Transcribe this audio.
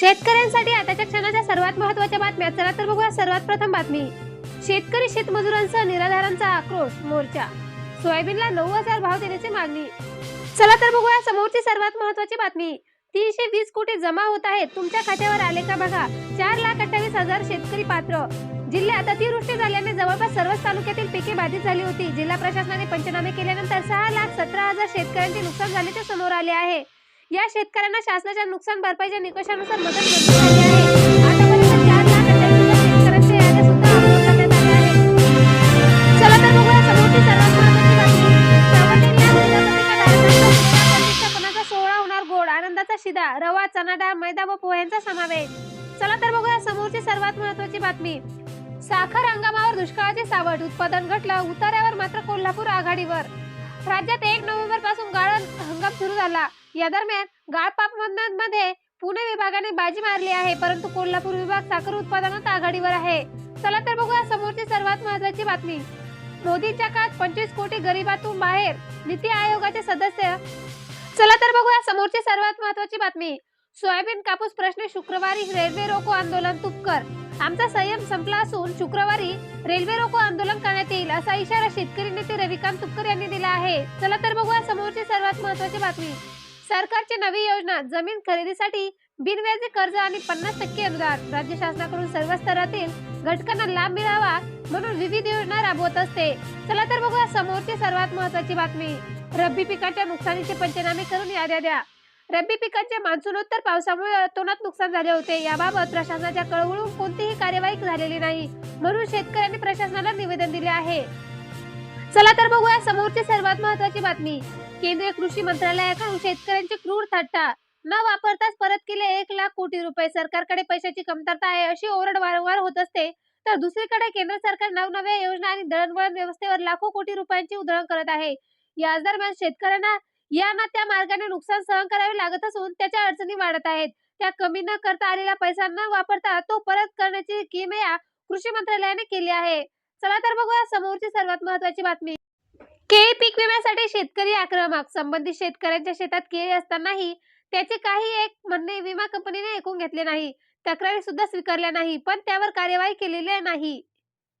शेतकऱ्यांसाठी आताच्या क्षणाच्या सर्वात महत्त्वाच्या बातम्या. चला तर बघूया सर्वात प्रथम बातमी. शेतकरी शेतमजुरांसह निराधारांचा आक्रोश मोर्चा. सोयाबीनला नऊ हजार भाव देण्याची मागणी. चला तर बघूया समोरची सर्वात महत्त्वाची बातमी. तीनशे वीस कोटी जमा होत आहेत. तुमच्या खात्यावर आले का बघा. चार लाख अठ्ठावीस हजार शेतकरी पात्र. जिल्ह्यात अतिवृष्टी झाल्याने जवळपास सर्वच तालुक्यातील पिके बाधित झाली होती. जिल्हा प्रशासनाने पंचनामे केल्यानंतर सहा लाख सतरा हजार शेतकऱ्यांचे नुकसान झाल्याचे समोर आले आहे. या शेतकऱ्यांना शासनाच्या नुकसान भरपाईच्या निकषानुसार मदत मंजूर झाली आहे आतापर्यंत चार लाख हजार याद्या सुद्धा अपलोड करण्यात आल्या आहेत चला तर बघूया समोरची सर्वात महत्त्वाची बातमी. या कार्यक्रमात सोहळा होणार गोड आनंदाचा शिदा रवा चना डाळ मैदा व पोह्यांचा समावेश. चला तर बघूया समोरची सर्वात महत्त्वाची बातमी. साखर हंगामावर दुष्काळाचे सावट उत्पादन घटलं उतार्यावर मात्र कोल्हापूर आघाडीवर. राज्यात एक नोव्हेंबरपासून गाळण हंगाम सुरू झाला. या दरम्यान गाळपापमध्ये पुणे विभागाने बाजी मारली आहे परंतु कोल्हापूर विभाग साखर उत्पादनात आघाडीवर आहे. चला तर बघूया समोरची सर्वात महत्वाची बातमी. मोदींच्या काळात पंचवीस कोटी गरिबातून बाहेर नीती आयोगाचे सदस्य. चला तर बघूया समोरची सर्वात महत्वाची बातमी. सोयाबीन कापूस प्रश्न शुक्रवारी रेल्वे रोको आंदोलन तुपकर आमचा संयम संपला असून शुक्रवारी रेल्वे रोको आंदोलन करण्यात येईल असा इशारा शेतकरी नेते रविकांत तुपकर यांनी दिला आहे. चला तर बघूया समोरची सर्वात महत्वाची बातमी. सरकारची नवी योजना जमीन खरेदीसाठी बिनव्याजी कर्ज आणि पन्नास टक्के अनुदान. राज्य शासनाकडून सर्व स्तरातील घटकांना लाभ मिळावा म्हणून विविध योजना राबवत असते. चला तर बघूया समोरची सर्वात महत्वाची बातमी. रब्बी पिकाच्या नुकसानीचे पंचनामे करून याद्या द्या. रब्बी पिकांचे मान्सूनोत्तर पावसामुळे अतोनात नुकसान झाले होते. याबाबत प्रशासनाच्या कळवळून कोणतीही कार्यवाही झालेली नाही. म्हणून शेतकऱ्यांनी प्रशासनाला निवेदन दिले आहे. चला तर बघूया समोरची सर्वात महत्वाची बातमी. केंद्रीय कृषी मंत्रालयाकडून शेतकऱ्यांची क्रूर थट्टा. न वापरताच परत केले एक लाख कोटी रुपये. सरकारकडे पैशाची कमतरता आहे अशी ओरड वारंवार होत असते. तर दुसरीकडे केंद्र सरकार नवनव्या योजना आणि दळणवळण व्यवस्थेवर लाखो कोटी रुपयांची उधळण करत आहे. याच दरम्यान शेतकऱ्यांना या ना त्या मार्गाने नुकसान सहन करावे लागत असून त्याच्या अडचणी वाढत आहेत. त्या कमी न करता आलेला पैसा न वापरता तो परत करण्याची किमया कृषी मंत्रालयाने केली आहे. चला तर बघूया समोरची सर्वात महत्वाची बातमी. केळी पीक विम्यासाठी शेतकरी आक्रमक संबंधित शेतकऱ्यांच्या शेतात केळी असतानाही त्याचे काही एक म्हणणे विमा कंपनीने ऐकून घेतले नाही. तक्रारी सुद्धा स्वीकारल्या नाही पण त्यावर कार्यवाही केलेली नाही.